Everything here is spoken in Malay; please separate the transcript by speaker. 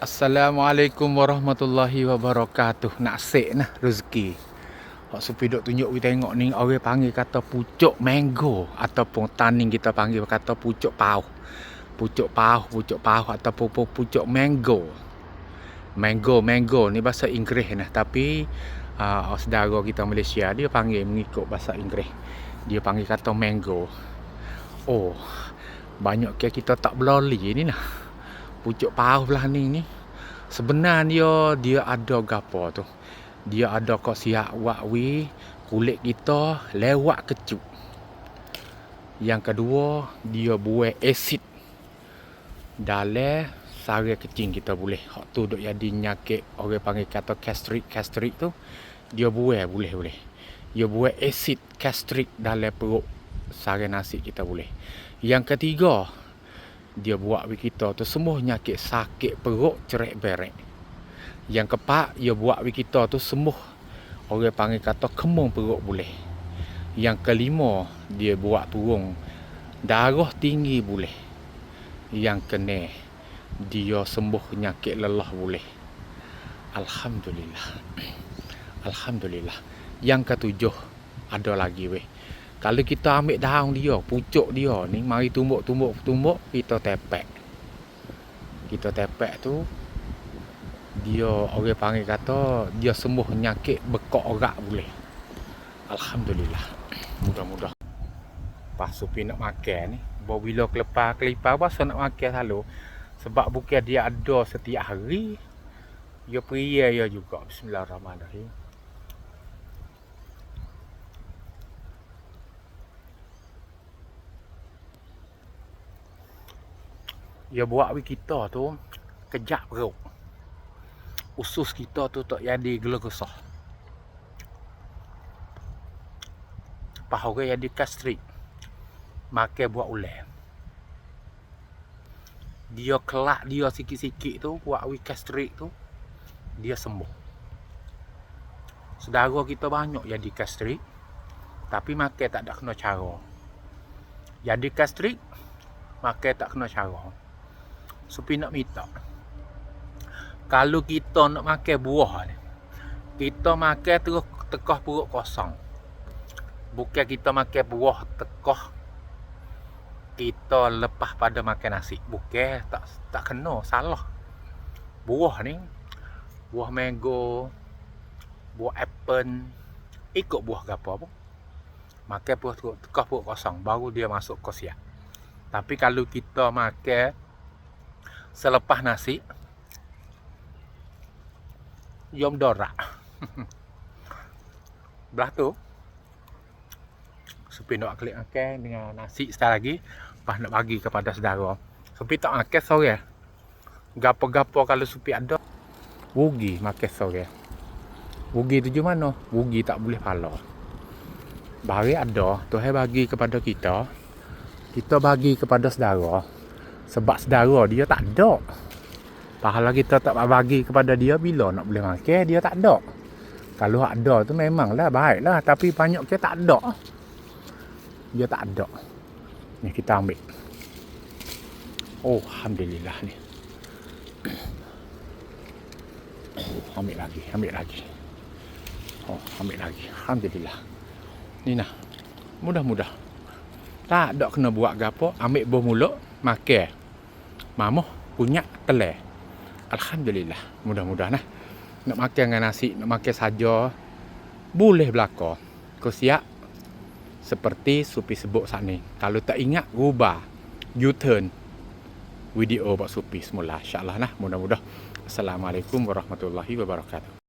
Speaker 1: Assalamualaikum warahmatullahi wabarakatuh. Nak sek nah rezeki. Hak supi dok tunjuk kita tengok ni orang panggil kata pucuk mango ataupun taning kita panggil kata pucuk pauh. Pucuk pauh, pucuk pauh ataupun pucuk mango. Mango, mango ni bahasa Inggeris nah tapi uh, saudara kita Malaysia dia panggil mengikut bahasa Inggeris. Dia panggil kata mango. Oh, banyak kita tak berlali ni nah pucuk pauh belah ni ni. Sebenarnya dia ada gapo tu? Dia ada kok siap wakwi kulit kita lewat kecuk yang kedua dia buat asid dalam sari kecing kita boleh. Hak tu duk jadi nyakit orang panggil kata gastric gastric tu. Dia buat boleh boleh. Dia buat asid gastric dalam perut sari nasi kita boleh. Yang ketiga dia buat bagi kita tu semua nyakit sakit perut cerai berek. Yang keempat, dia buat bagi kita tu semua orang panggil kata kemung perut boleh. Yang kelima, dia buat turun darah tinggi boleh. Yang kena, dia sembuh nyakit lelah boleh. Alhamdulillah. Alhamdulillah. Yang ketujuh, ada lagi weh. Kalau kita ambil daun dia, pucuk dia ni, mari tumbuk, tumbuk, tumbuk, kita tepek. Kita tepek tu, dia orang panggil kata, dia sembuh penyakit bekok orak boleh. Alhamdulillah. Mudah-mudah. Pas supi nak makan ni, bila kelepar, kelipar, pasal nak makan selalu. Sebab bukan dia ada setiap hari, dia pria ya juga. Bismillahirrahmanirrahim. Dia buat bagi kita tu kejap perut usus kita tu tak jadi gelagusah pahu jadi kastrik makan buat ular. Dia kelak dia sikit-sikit tu buat wi kastrik tu dia sembuh. Saudara kita banyak jadi kastrik tapi makan tak ada kena cara. Jadi kastrik makan tak kena cara Supi nak minta. Kalau kita nak makan buah ni, kita makan terus tekah perut kosong. Bukan kita makan buah tekah kita lepas pada makan nasi. Bukan tak tak kena, salah. Buah ni buah mango, buah apple, ikut buah apa pun. Makan perut tekah perut kosong baru dia masuk ke siap. Tapi kalau kita makan selepas nasi. Yom dorak belah tu. Supi nak klik makan dengan nasi sekali lagi. Lepas nak bagi kepada saudara. Supi tak makan sore gapo-gapo kalau supi ada. Rugi makan sore rugi tu mana? Rugi tak boleh pala Bagi ada. Tuhan bagi kepada kita. Kita bagi kepada saudara sebab saudara dia tak ada. Pahala kita tak bagi kepada dia bila nak boleh makan dia tak ada. Kalau ada tu memanglah baiklah tapi banyak kita tak ada. Dia tak ada. Ni kita ambil. Oh, alhamdulillah ni. ambil lagi, ambil lagi. Oh, ambil lagi. Alhamdulillah. Ni nah. Mudah-mudah. Tak ada kena buat gapo, ambil buah mulut, makan mamuh punya telur. Alhamdulillah. Mudah-mudahan lah. Nak makan dengan nasi, nak makan saja boleh belaka. Kau siap seperti supi sebut saat ni. Kalau tak ingat, rubah. U-turn video buat supi semula. InsyaAllah lah. Mudah-mudahan. Assalamualaikum warahmatullahi wabarakatuh.